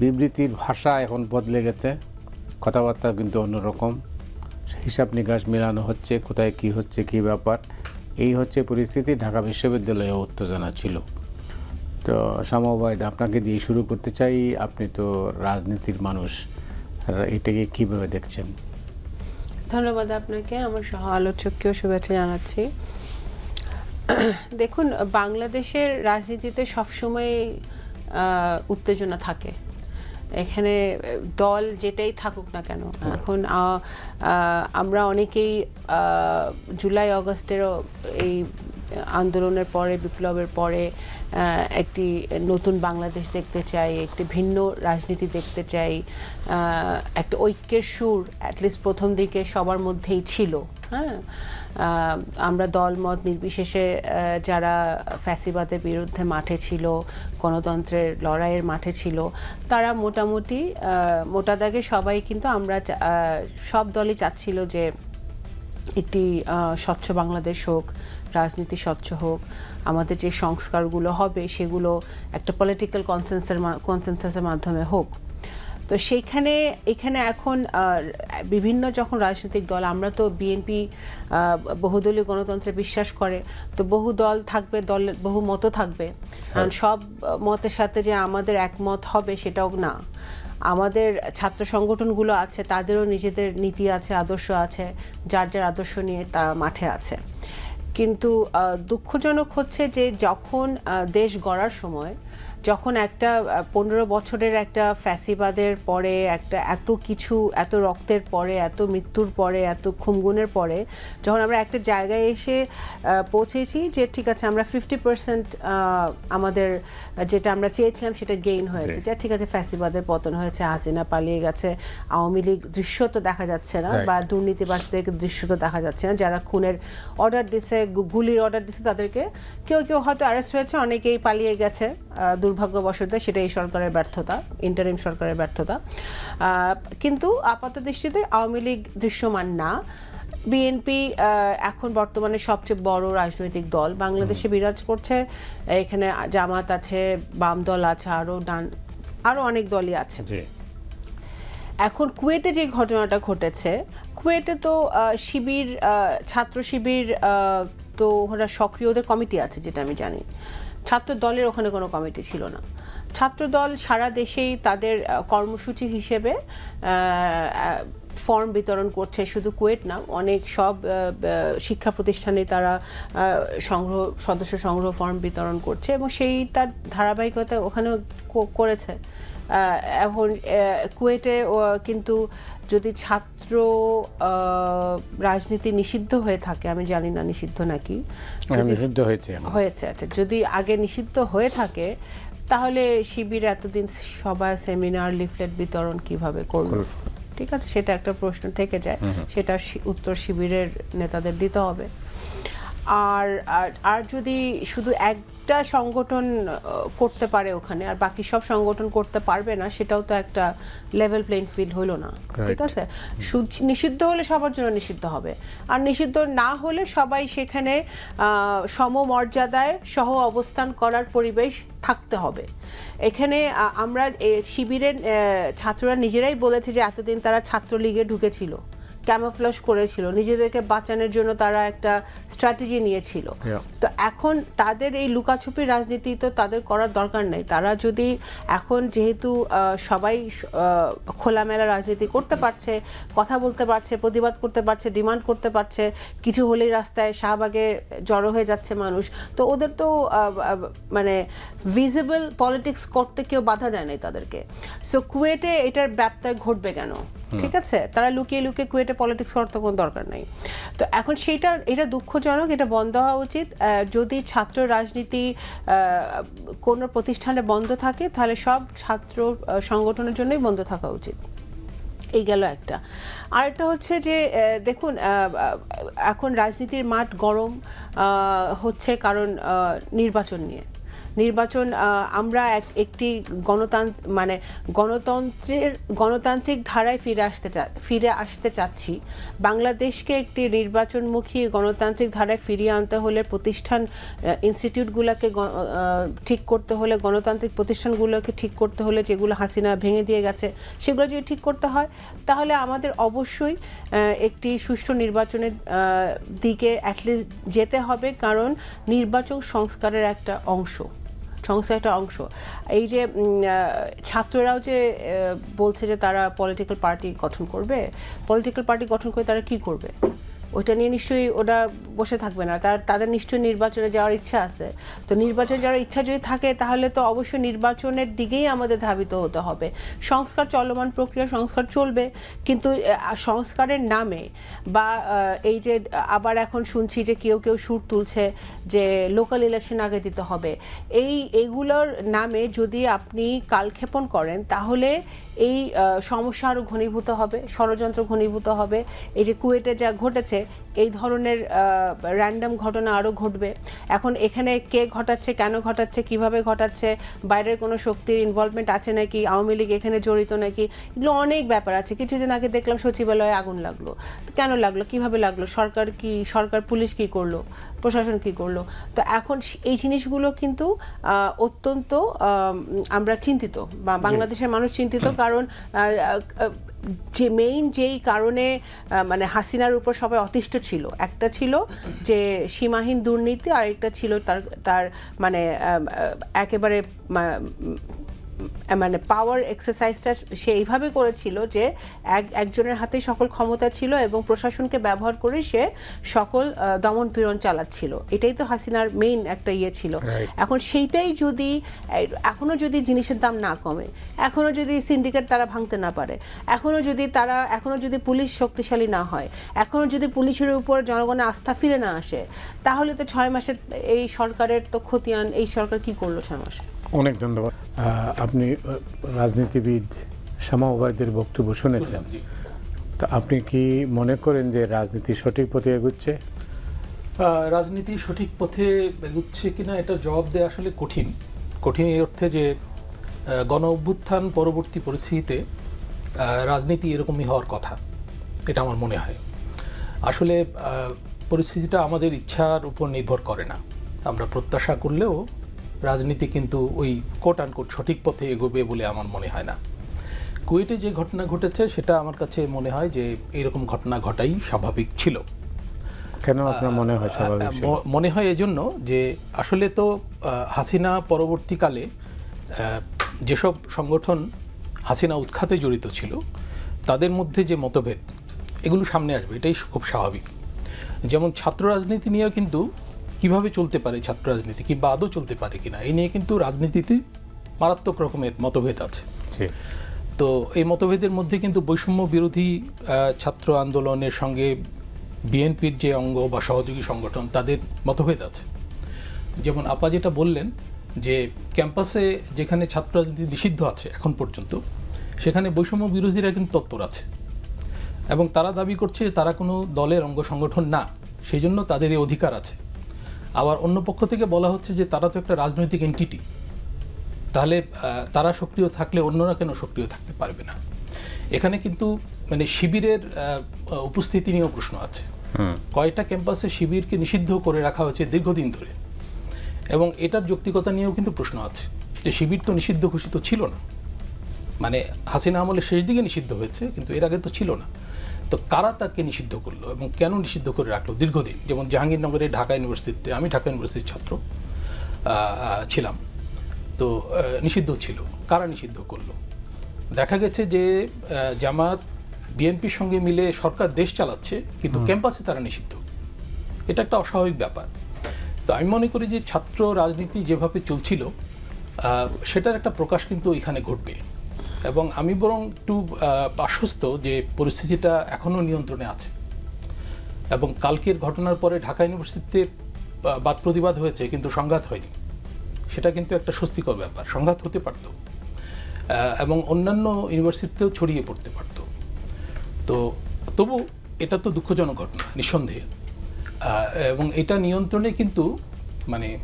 বিবৃতির ভাষা এখন বদলে গেছে। কথাবার্তা কিন্তু অন্যরকম। হিসাব নিকাশ মেলানো হচ্ছে, কোথায় কি হচ্ছে, কি ব্যাপার? এই হচ্ছে পরিস্থিতি। ঢাকা বিশ্ববিদ্যালয়ে উত্তেজনা ছিল। তো সমবায়দ আপনাকে দিয়ে শুরু করতে চাই। আপনি তো রাজনীতির মানুষ। এটাকে কীভাবে দেখছেন? ধন্যবাদ আপনাকে। আমার সহ আলোচককেও শুভেচ্ছা জানাচ্ছি। দেখুন, বাংলাদেশের রাজনীতিতে সবসময় উত্তেজনা থাকে। এখানে দল যেটাই থাকুক না কেন এখন আহ, আহ, আমরা অনেকেই জুলাই অগস্টেরও এই আন্দোলনের পরে বিপ্লবের পরে একটি নতুন বাংলাদেশ দেখতে চাই একটি ভিন্ন রাজনীতি দেখতে চাই একটা ঐক্যের সুর অ্যাটলিস্ট প্রথম দিকে সবার মধ্যেই ছিল। হ্যাঁ। আমরা দলমত নির্বিশেষে যারা ফ্যাসিবাদের বিরুদ্ধে মাঠে ছিল, গণতন্ত্রের লড়াইয়ের মাঠে ছিল, তারা মোটামুটি মোটা দাগে সবাই কিন্তু আমরা সব দলই চাচ্ছিল যে একটি স্বচ্ছ বাংলাদেশ হোক, রাজনীতি স্বচ্ছ হোক, আমাদের যে সংস্কারগুলো হবে সেগুলো একটা পলিটিক্যাল কনসেন্সের কনসেন্সাসের মাধ্যমে হোক। তো সেইখানে এখানে এখন বিভিন্ন যখন রাজনৈতিক দল আমরা তো বিএনপি বহুদলীয় গণতন্ত্রে বিশ্বাস করে তো বহু দল থাকবে দল বহু মত থাকবে। কারণ সব মতের সাথে যে আমাদের একমত হবে সেটাও না। আমাদের ছাত্র সংগঠনগুলো আছে তাদেরও নিজেদের নীতি আছে আদর্শ আছে যার যার আদর্শ নিয়ে তা মাঠে আছে। কিন্তু দুঃখজনক হচ্ছে যে যখন দেশ গড়ার সময় যখন একটা পনেরো বছরের একটা ফ্যাসিবাদের পরে একটা এত কিছু এত রক্তের পরে এত মৃত্যুর পরে এত খুমগুনের পরে যখন আমরা একটা জায়গায় এসে পৌঁছেছি যে ঠিক আছে আমরা ফিফটি পার্সেন্ট আমাদের যেটা আমরা চেয়েছিলাম সেটা গেইন হয়েছে। যে ঠিক আছে ফ্যাসিবাদের পতন হয়েছে হাসিনা পালিয়ে গেছে আওয়ামী লীগ দৃশ্য তো দেখা যাচ্ছে না বা দুর্নীতিবাসদের দৃশ্য তো দেখা যাচ্ছে না। যারা খুনের অর্ডার দিছে গুলির অর্ডার দিছে তাদেরকে কেউ কেউ হয়তো অ্যারেস্ট হয়েছে অনেকেই পালিয়ে গেছে দুর্ভাগ্যবশত সেটা এই সরকারের ব্যর্থতা ইন্টারিম সরকারের ব্যর্থতা। কিন্তু আপাত দৃষ্টিতে আওয়ামী লীগ দৃশ্যমান না। বিএনপি এখন বর্তমানে সবচেয়ে বড় রাজনৈতিক দল। বাংলাদেশে বিরাজ করছে এখানে জামাত আছে বাম দল আছে আরও ডান আরও অনেক দলই আছে। এখন কুয়েটে যে ঘটনাটা ঘটেছে কুয়েটে তো শিবির ছাত্র শিবির তো ওরা সক্রিয় ওদের কমিটি আছে যেটা আমি জানি। ছাত্র দলের ওখানে কোনো কমিটি ছিল না। ছাত্র দল সারা দেশেই তাদের কর্মসূচি হিসেবে ফর্ম বিতরণ করছে। শুধু কুয়েট না, অনেক সব শিক্ষা প্রতিষ্ঠানে তারা সংগ্রহ, সদস্য সংগ্রহ ফর্ম বিতরণ করছে এবং সেই তার ধারাবাহিকতা ওখানেও করেছে। এখন কুয়েটে কিন্তু যদি ছাত্র রাজনীতি নিষিদ্ধ হয়ে থাকে আমি জানি না নিষিদ্ধ নাকি নিষিদ্ধ হয়েছে হয়েছে আচ্ছা যদি আগে নিষিদ্ধ হয়ে থাকে তাহলে শিবির এতদিন সবাই সেমিনার লিফলেট বিতরণ কীভাবে করল করল। ঠিক আছে সেটা একটা প্রশ্ন থেকে যায়। সেটা উত্তর শিবিরের নেতাদের দিতে হবে। আর আর- যদি শুধু একটা সংগঠন করতে পারে ওখানে আর বাকি সব সংগঠন করতে পারবে না সেটাও তো একটা লেভেল প্লেইং ফিল্ড হলো না। ঠিক আছে? নিষিদ্ধ হলে সবার জন্য নিষিদ্ধ হবে। আর নিষিদ্ধ না হলে সবাই সেখানে সমমর্যাদায় সহ অবস্থান করার পরিবেশ থাকতে হবে। এখানে আমরা শিবিরের ছাত্ররা নিজেরাই বলেছে যে এতদিন তারা ছাত্রলীগে ঢুকেছিল। ক্যামোফ্লাশ করেছিল। নিজেদেরকে বাঁচানোর জন্য তারা একটা স্ট্র্যাটেজি নিয়েছিল। তো এখন তাদের এই লুকাছুপি রাজনীতি তো তাদের করার দরকার নেই। তারা যদি এখন যেহেতু সবাই খোলামেলা রাজনীতি করতে পারছে কথা বলতে পারছে প্রতিবাদ করতে পারছে ডিমান্ড করতে পারছে কিছু হলেই রাস্তায় শাহবাগে জড়ো হয়ে যাচ্ছে মানুষ তো ওদের তো মানে ভিজিবল পলিটিক্স করতে কেউ বাধা দেয় নাই তাদেরকে। সো কুয়েটে এটার ব্যত্যয় ঘটবে কেন? ঠিক আছে? তারা লুকিয়ে লুকিয়ে কুয়েটে পলিটিক্স করার তো কোনো দরকার নেই। তো এখন সেইটা এটা দুঃখজনক, এটা বন্ধ হওয়া উচিত। যদি ছাত্র রাজনীতি কোনো প্রতিষ্ঠানে বন্ধ থাকে, তাহলে সব ছাত্র সংগঠনের জন্যই বন্ধ থাকা উচিত। এই গেল একটা। আরেকটা হচ্ছে যে দেখুন এখন রাজনীতির মাঠ গরম হচ্ছে কারণ নির্বাচন নিয়ে। নির্বাচন আমরা এক- একটি গণতন্ত্র মানে গণতন্ত্রের, গণতান্ত্রিক ধারায় ফিরে আসতে চা, ফিরে আসতে চাচ্ছি। বাংলাদেশকে একটি নির্বাচনমুখী গণতান্ত্রিক ধারায় ফিরিয়ে আনতে হলে প্রতিষ্ঠান ইনস্টিটিউটগুলোকে ঠিক করতে হলে, গণতান্ত্রিক প্রতিষ্ঠানগুলোকে ঠিক করতে হলে যেগুলো হাসিনা ভেঙে দিয়ে গেছে, সেগুলো যদি ঠিক করতে হয়, তাহলে আমাদের অবশ্যই একটি সুষ্ঠু নির্বাচনের দিকে অ্যাটলিস্ট যেতে হবে, কারণ নির্বাচন সংস্কারের একটা অংশ। সংস্কার একটা অংশ। এই যে ছাত্ররাও যে বলছে যে তারা পলিটিক্যাল পার্টি গঠন করবে পলিটিক্যাল পার্টি গঠন করে তারা কি করবে? ওইটা নিয়ে নিশ্চয়ই ওরা বসে থাকবে না। তার তাদের নিশ্চয়ই নির্বাচনে যাওয়ার ইচ্ছা আছে। তো নির্বাচনে যাওয়ার ইচ্ছা যদি থাকে, তাহলে তো অবশ্যই নির্বাচনের দিকেই আমাদের ধাবিত হতে হবে। সংস্কার চলমান প্রক্রিয়া সংস্কার চলবে, কিন্তু সংস্কারের নামে বা এই যে, আবার এখন শুনছি যে কেউ কেউ সুর তুলছে যে লোকাল ইলেকশন আগে দিতে হবে। এই, এগুলোর নামে যদি আপনি কালক্ষেপণ করেন, তাহলে এই সমস্যা আরও ঘনীভূত হবে, ষড়যন্ত্র ঘনীভূত হবে। এই যে কুয়েটে যা ঘটেছে এই ধরনের র্যান্ডম ঘটনা আরও ঘটবে। এখন এখানে কে ঘটাচ্ছে কেন ঘটাচ্ছে কীভাবে ঘটাচ্ছে বাইরের কোনো শক্তির ইনভলভমেন্ট আছে নাকি আওয়ামী লীগ এখানে জড়িত নাকি এগুলো অনেক ব্যাপার আছে। কিছুদিন আগে দেখলাম সচিবালয়ে আগুন লাগল। কেন লাগল কীভাবে লাগল সরকার কি সরকার পুলিশ কি করল প্রশাসন কি করল? তো এখন এই জিনিসগুলো কিন্তু অত্যন্ত আমরা চিন্তিত বা বাংলাদেশের মানুষ চিন্তিত কারণ যে মেইন যেই কারণে মানে হাসিনার উপর সবাই অতিষ্ঠ ছিল। একটা ছিল যে সীমাহীন দুর্নীতি আর একটা ছিল তার তার মানে একেবারে মানে পাওয়ার এক্সারসাইজটা সে এইভাবে করেছিল যে এক একজনের হাতে সকল ক্ষমতা ছিল এবং প্রশাসনকে ব্যবহার করে সে সকল দমন পীড়ন চালাচ্ছিল। এটাই তো হাসিনার মেইন একটা ইয়ে ছিল। এখন সেইটাই যদি এখনও যদি জিনিসের দাম না কমে এখনও যদি সিন্ডিকেট তারা ভাঙতে না পারে এখনও যদি তারা এখনও যদি পুলিশ শক্তিশালী না হয় এখনও যদি পুলিশের উপর জনগণের আস্থা ফিরে না আসে তাহলে তো ছয় মাসে এই সরকারের তো ক্ষতিয়ান এই সরকার কি করল ছয় মাসে? অনেক ধন্যবাদ। আপনি রাজনীতিবিদ শ্যামা ওবায়দের বক্তব্য শুনেছেন। তো আপনি কি মনে করেন যে রাজনীতি সঠিক পথে এগুচ্ছে? রাজনীতি সঠিক পথে এগুচ্ছে কিনা এটার জবাব দেওয়া আসলে কঠিন। কঠিন এই অর্থে যে গণ অভ্যুত্থান পরবর্তী পরিস্থিতিতে রাজনীতি এরকমই হওয়ার কথা, এটা আমার মনে হয়। আসলে পরিস্থিতিটা আমাদের ইচ্ছার উপর নির্ভর করে না। আমরা প্রত্যাশা করলেও রাজনীতি কিন্তু ওই কোট আনকোট সঠিক পথে এগোবে বলে আমার মনে হয় না। কুয়েটে যে ঘটনা ঘটেছে সেটা আমার কাছে মনে হয় যে এরকম ঘটনা ঘটাই স্বাভাবিক ছিল। কেন আপনার মনে হয় স্বাভাবিক? মনে হয় এজন্য যে আসলে তো হাসিনা পরবর্তীকালে যেসব সংগঠন হাসিনা উৎখাতে জড়িত ছিল তাদের মধ্যে যে মতভেদ এগুলো সামনে আসবে এটাই খুব স্বাভাবিক। যেমন ছাত্র রাজনীতি নিয়েও কিন্তু কীভাবে চলতে পারে ছাত্র রাজনীতি? কিংবা আদৌ চলতে পারে কিনা? এই নিয়ে কিন্তু রাজনীতিতে মারাত্মক রকমের মতভেদ আছে। তো এই মতভেদের মধ্যে কিন্তু বৈষম্য বিরোধী ছাত্র আন্দোলনের সঙ্গে বিএনপির যে অঙ্গ বা সহযোগী সংগঠন তাদের মতভেদ আছে। যেমন আপা যেটা বললেন যে ক্যাম্পাসে যেখানে ছাত্র রাজনীতি নিষিদ্ধ আছে এখন পর্যন্ত সেখানে বৈষম্য বিরোধীরা কিন্তু তৎপর আছে। এবং তারা দাবি করছে তারা কোনো দলের অঙ্গ সংগঠন না সেই জন্য তাদের এই অধিকার আছে। আবার অন্য পক্ষ থেকে বলা হচ্ছে যে তারা তো একটা রাজনৈতিক এন্টিটি তাহলে তারা সক্রিয় থাকলে অন্যরা কেন সক্রিয় থাকতে পারবে না? এখানে কিন্তু মানে শিবিরের উপস্থিতি নিয়েও প্রশ্ন আছে। কয়টা ক্যাম্পাসে শিবিরকে নিষিদ্ধ করে রাখা হয়েছে দীর্ঘদিন ধরে? এবং এটার যৌক্তিকতা নিয়েও কিন্তু প্রশ্ন আছে যে শিবির তো নিষিদ্ধ ঘোষিত ছিল না। মানে হাসিনা আমলের শেষ দিকে নিষিদ্ধ হয়েছে কিন্তু এর আগে তো ছিল না। তো কারা তাকে নিষিদ্ধ করল এবং কেন নিষিদ্ধ করে রাখল দীর্ঘদিন? যেমন জাহাঙ্গীরনগরে ঢাকা ইউনিভার্সিটিতে আমি ঢাকা ইউনিভার্সিটির ছাত্র ছিলাম। তো নিষিদ্ধ ছিল। কারা নিষিদ্ধ করল? দেখা গেছে যে জামাত বিএনপির সঙ্গে মিলে সরকার দেশ চালাচ্ছে কিন্তু ক্যাম্পাসে তারা নিষিদ্ধ। এটা একটা অস্বাভাবিক ব্যাপার। তো আমি মনে করি যে ছাত্র রাজনীতি যেভাবে চলছিল সেটার একটা প্রকাশ কিন্তু এখানে ঘটবে। এবং আমি বরং একটু আশ্বস্ত যে পরিস্থিতিটা এখনও নিয়ন্ত্রণে আছে। এবং কালকের ঘটনার পরে ঢাকা ইউনিভার্সিটিতে বাদ প্রতিবাদ হয়েছে, কিন্তু সংঘাত হয়নি। সেটা কিন্তু একটা স্বস্তিকর ব্যাপার। সংঘাত হতে পারত। এবং অন্যান্য ইউনিভার্সিটিতেও ছড়িয়ে পড়তে পারত। তো তবু এটা তো দুঃখজনক ঘটনা, নিঃসন্দেহে। এবং এটা নিয়ন্ত্রণে কিন্তু মানে